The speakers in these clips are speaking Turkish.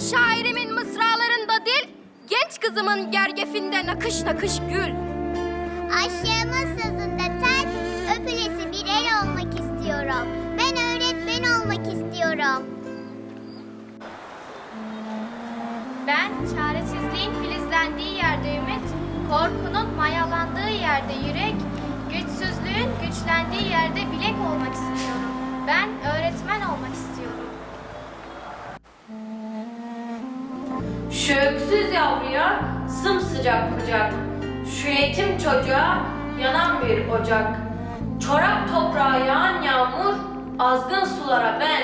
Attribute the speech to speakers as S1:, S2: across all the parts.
S1: şairimin mısralarında dil, genç kızımın gergefinde nakış nakış gül.
S2: Aşığımın sözünde tel, öpülesi bir el olmak istiyorum. Ben öğretmen olmak istiyorum.
S3: Ben çaresizliğin filizlendiği yerde ümit, korkunun mayalandığı yerde yürek, güçsüzlüğün güçlendiği yerde bilek olmak istiyorum. Ben öğretmen olmak istiyorum.
S4: Şu öksüz yavruya sımsıcak kucak, şu yetim çocuğa yanan bir ocak. Çorak toprağa yağan yağmur, azgın sulara ben.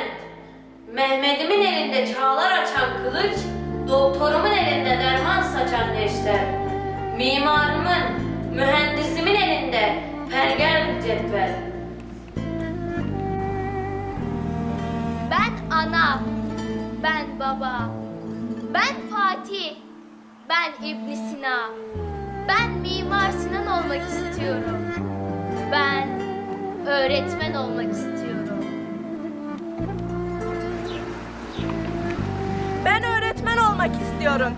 S4: Mehmet'imin elinde çağlar açan kılıç, doktorumun elinde derman saçan neşter. Mimarımın, mühendisimin elinde pergel cetvel.
S1: Ben ana, ben baba, ben Fatih, ben İbn Sina, ben Mimar Sinan olmak istiyorum. Ben öğretmen olmak istiyorum.
S5: Ben öğretmen olmak istiyorum.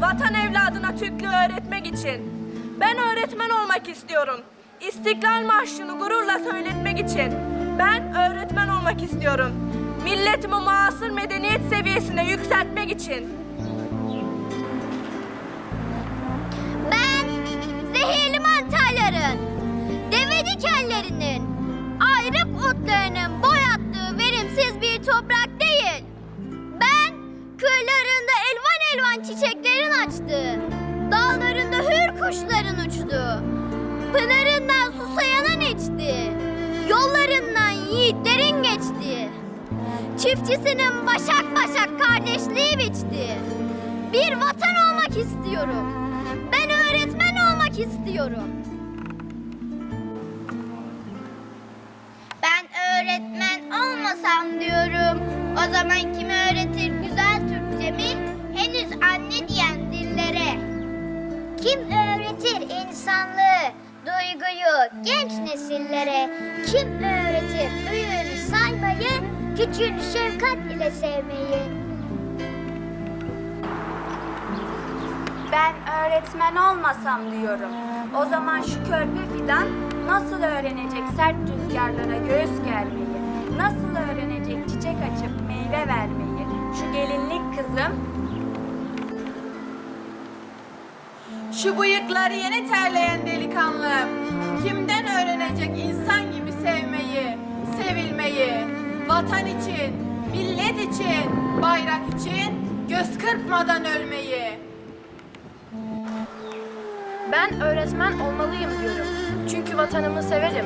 S5: Vatan evladına Türklüğü öğretmek için. Ben öğretmen olmak istiyorum. İstiklal Marşı'nı gururla söyletmek için. Ben öğretmen olmak istiyorum. Milletimi muasır medeniyet seviyesine yükseltmek için.
S2: Çiftçisinin başak başak kardeşliği biçtiği, bir vatan olmak istiyorum. Ben öğretmen olmak istiyorum. Ben öğretmen olmasam diyorum. O zaman kim öğretir güzel Türkçemi? Henüz anne diyen dillere. Kim öğretir insanlığı, duyguyu genç nesillere? Kim öğretir büyüğünü saymayı, küçüğünü şefkat ile sevmeyi?
S6: Ben öğretmen olmasam diyorum. O zaman şu körpe fidan nasıl öğrenecek sert rüzgarlara göğüs germeyi? Nasıl öğrenecek çiçek açıp meyve vermeyi? Şu gelinlik kızım
S5: Şu bıyıkları yeni terleyen delikanlı. Vatan için, millet için, bayrak için göz kırpmadan ölmeyi.
S7: Ben öğretmen olmalıyım diyorum. Çünkü vatanımı severim.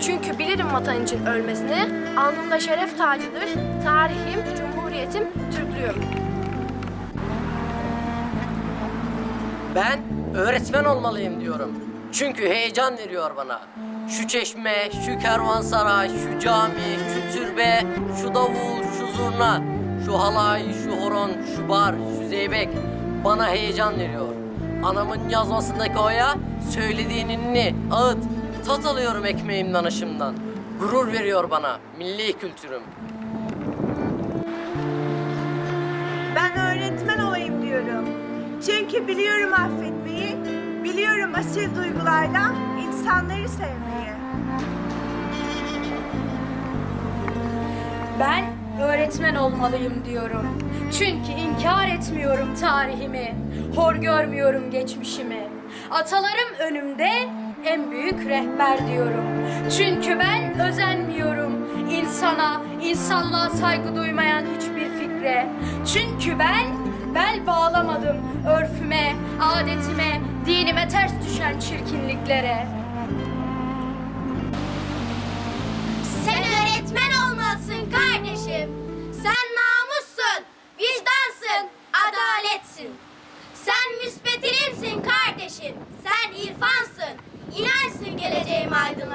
S7: Çünkü bilirim vatan için ölmesini. Alnımda şeref tacıdır. Tarihim, cumhuriyetim, Türklüğüm.
S8: Ben öğretmen olmalıyım diyorum. Çünkü heyecan veriyor bana. Şu çeşme, şu kervansaray, şu cami, şu türbe, şu davul, şu zurna, şu halay, şu horon, şu bar, şu zeybek bana heyecan veriyor. Anamın yazmasındaki oya söylediği ninni, ağıt, tat alıyorum ekmeğimden aşımdan. Gurur veriyor bana milli kültürüm.
S9: Ben öğretmen olayım diyorum. Çünkü biliyorum affetmeyi, biliyorum asil duygularla insanları sevmeyi.
S10: Ben öğretmen olmalıyım diyorum. Çünkü inkar etmiyorum tarihimi. Hor görmüyorum geçmişimi. Atalarım önümde en büyük rehber diyorum. Çünkü ben özenmiyorum insana, insanlığa saygı duymayan hiçbir fikre. Çünkü ben bel bağlamadım örfüme, adetime, dinime ters düşen çirkinliklere.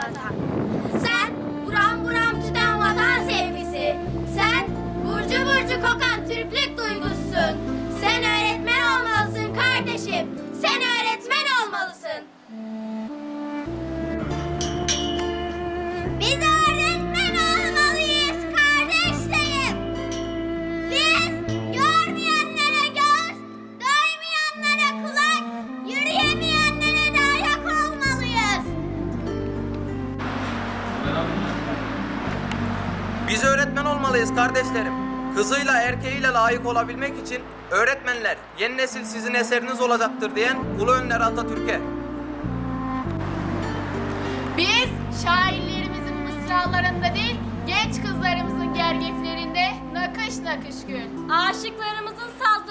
S2: 看他。Biz öğretmen olmalıyız kardeşlerim.
S11: Kızıyla erkeğiyle layık olabilmek için öğretmenler yeni nesil sizin eseriniz olacaktır diyen Ulu Önder Atatürk'e.
S7: Biz şairlerimizin mısralarında değil genç kızlarımızın gergeflerinde nakış nakış gül.
S12: Aşıklarımızın saz